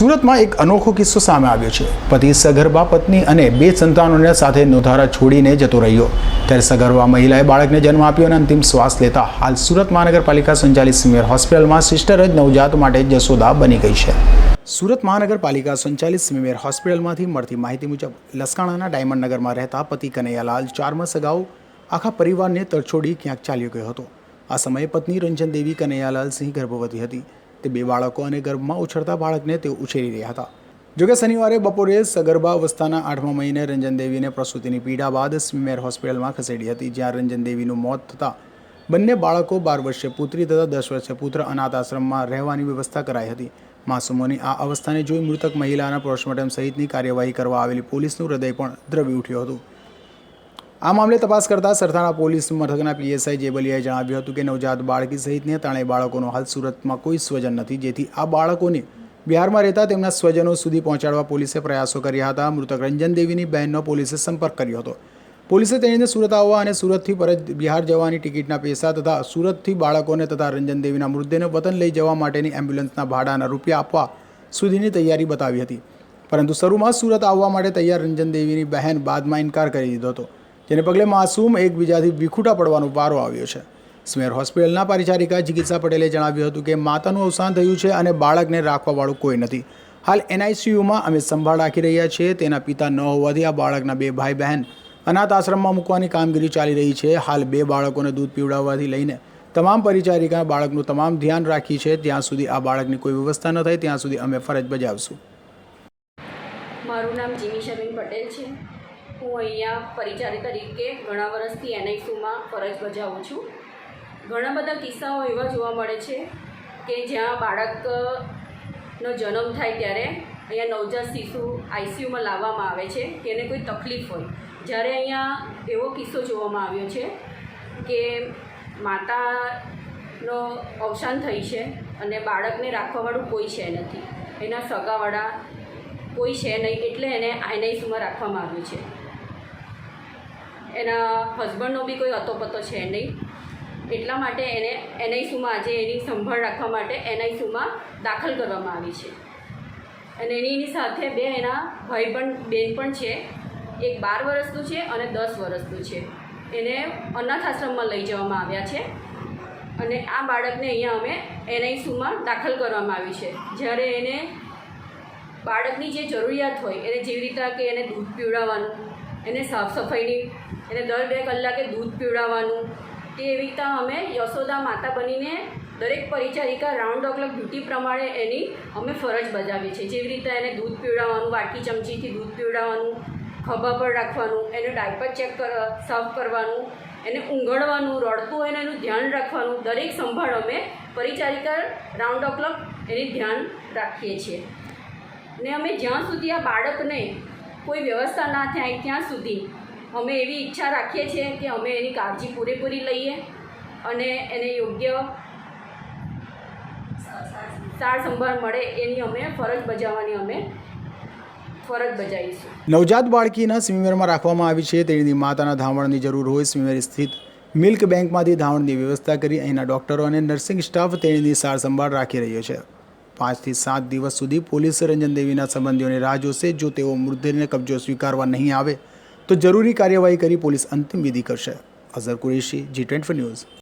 સુરતમાં એક અનોખો કિસ્સો સામે આવ્યો છે. પતિ સગર્ભા પત્ની અને બે સંતાનોને સાથે નોધારા છોડીને જતો રહ્યો. ત્યારે સગર્ભા મહિલાએ બાળકને જન્મ આપ્યો અને અંતિમ શ્વાસ લેતા હાલ સુરત મહાનગરપાલિકા સંચાલિત સિનિયર હોસ્પિટલમાં સિસ્ટર જ નવજાત માટે જસોદા બની ગઈ છે. સુરત મહાનગરપાલિકા સંચાલિત સિમિમેર હોસ્પિટલમાંથી મળતી માહિતી મુજબ, લસકાણાના ડાયમંડ નગરમાં રહેતા પતિ કનૈયાલાલ ચાર માસ અગાઉ આખા પરિવારને તરછોડી ક્યાંક ચાલ્યો ગયો હતો. આ સમયે પત્ની રંજન દેવી કનૈયાલાલ સિંહ ગર્ભવતી હતી. તે બે બાળકો અને ગર્ભમાં ઉછળતા બાળકને તેઓ ઉછેરી રહ્યા હતા. જોકે શનિવારે બપોરે સગર્ભા અવસ્થાના આઠમા મહિને રંજન દેવીને પ્રસૂતિની પીડા બાદ સ્મીમેર હોસ્પિટલમાં ખસેડી હતી, જ્યાં રંજન દેવીનું મોત થતાં બંને બાળકો બાર વર્ષે પુત્રી તથા દસ વર્ષે પુત્ર અનાથ આશ્રમમાં રહેવાની વ્યવસ્થા કરાઈ હતી. માસૂમોની આ અવસ્થાને જોઈ મૃતક મહિલાના પોસ્ટમોર્ટમ સહિતની કાર્યવાહી કરવા આવેલી પોલીસનું હૃદય પણ દ્રવી ઉઠ્યું હતું. આ મામલે તપાસ કરતા સરથાણા પોલીસ મથકના પીએસઆઈ જેબલિયાએ જણાવ્યું હતું કે નવજાત બાળકી સહિતને ત્રણેય બાળકોનો હાલ સુરતમાં કોઈ સ્વજન નથી, જેથી આ બાળકોને બિહારમાં રહેતા તેમના સ્વજનો સુધી પહોંચાડવા પોલીસે પ્રયાસો કર્યા હતા. મૃતક રંજન દેવીની બહેનનો પોલીસે સંપર્ક કર્યો હતો. પોલીસે તેણીને સુરત આવવા અને સુરતથી પરત બિહાર જવાની ટિકિટના પૈસા તથા સુરતથી બાળકોને તથા રંજન દેવીના મૃતદેહને વતન લઈ જવા માટેની એમ્બ્યુલન્સના ભાડાના રૂપિયા આપવા સુધીની તૈયારી બતાવી હતી. પરંતુ શરૂમાં સુરત આવવા માટે તૈયાર રંજન દેવીની બહેન બાદમાં ઇનકાર કરી દીધો હતો. જેને પગલે માસૂમ એકબીજાથી વિખૂટા પડવાનો વારો આવ્યો છે. સ્મેર હોસ્પિટલના પરિચારિકા ચિકિત્સા પટેલે જણાવ્યું હતું કે માતાનું અવસાન થયું છે અને બાળકને રાખવાવાળું કોઈ નથી. હાલ એનઆઈસીયુમાં અમે સંભાળ રાખી રહ્યા છીએ. તેના પિતા ન હોવાથી આ બાળકના બે ભાઈ બહેન અનાથ આશ્રમમાં મૂકવાની કામગીરી ચાલી રહી છે. હાલ બે બાળકોને દૂધ પીવડાવવાથી લઈને તમામ પરિચારિકા બાળકનું તમામ ધ્યાન રાખી છે. ત્યાં સુધી આ બાળકની કોઈ વ્યવસ્થા ન થાય. ત્યાં સુધી અમે ફરજ બજાવશું. મારું નામ જીમીશાબેન પટેલ છે. હું અહીંયા પરિચારી તરીકે ઘણા વર્ષથી એનઆઈસીમાં ફરજ બજાવું છું. ઘણા બધા કિસ્સાઓ એવા જોવા મળે છે કે જ્યાં બાળકનો જન્મ થાય ત્યારે અહીંયા નવજાત શિશુ આઈસીયુમાં લાવવામાં આવે છે કે એને કોઈ તકલીફ હોય. જ્યારે અહીંયા એવો કિસ્સો જોવામાં આવ્યો છે કે માતાનો અવસાન થઈ છે અને બાળકને રાખવાવાળું કોઈ છે નથી. એના સગાવાળા કોઈ છે નહીં એટલે એને આઈનાઈસીમાં રાખવામાં આવ્યું છે. એના હસબન્ડનો બી કોઈ અતોપતો છે નહીં. એટલા માટે એને એનઆઈસીયુમાં આજે એની સંભાળ રાખવા માટે એનઆઈસીયુમાં દાખલ કરવામાં આવી છે. અને એની એની સાથે બે એના ભાઈ પણ, બેન પણ છે. એક બાર વર્ષનું છે અને દસ વર્ષનું છે. એને અનાથ આશ્રમમાં લઈ જવામાં આવ્યા છે. અને આ બાળકને અહીંયા અમે એનઆઈસીયુમાં દાખલ કરવામાં આવી છે. જ્યારે એને બાળકની જે જરૂરિયાત હોય, એને જેવી રીતે કે એને દૂધ પીવડાવવાનું એને સાફ સફાઈની, એને દર બે કલાકે દૂધ પીવડાવવાનું. તે એવી રીતે અમે યશોદા માતા બનીને દરેક પરિચારિકા રાઉન્ડ ધ ક્લોક ડ્યુટી પ્રમાણે એની અમે ફરજ બજાવીએ છીએ. જેવી રીતે એને દૂધ પીવડાવવાનું, વાટકી ચમચીથી દૂધ પીવડાવવાનું, ખભા પર રાખવાનું, એનું ડાયપર ચેક કર, સાફ કરવાનું, એને ઊંઘળવાનું રડતું હોય એનું ધ્યાન રાખવાનું. દરેક સંભાળ અમે પરિચારિકા રાઉન્ડ ધ ક્લોક એની ધ્યાન રાખીએ છીએ. ને અમે જ્યાં સુધી આ બાળકને કોઈ વ્યવસ્થા ના થાય ત્યાં સુધી અમે એવી ઈચ્છા રાખીએ છીએ કે અમે એની કાળજી પૂરેપૂરી લઈએ અને એને યોગ્ય સાર મળે એની અમે ફરજ બજાવવાની અમે ફરજ બજાવીશું. નવજાત બાળકીના સ્વિમેરમાં રાખવામાં આવી છે. તેની માતાના ધાવણની જરૂર હોય સ્વિમેર સ્થિત મિલ્ક બેંકમાંથી ધાવણની વ્યવસ્થા કરી અહીંના ડોક્ટરો અને નર્સિંગ સ્ટાફ તેણીની સાર સંભાળ રાખી રહ્યો છે. પાંચથી સાત દિવસ સુધી પોલીસ રંજન દેવીના સંબંધીઓને રાહ જોશે. જો તેઓ મૃતદેહને કબજો સ્વીકારવા નહીં આવે, તો જરૂરી કાર્યવાહી કરી પોલીસ અંતિમ વિધિ કરશે. Azhar Qureshi G twenty news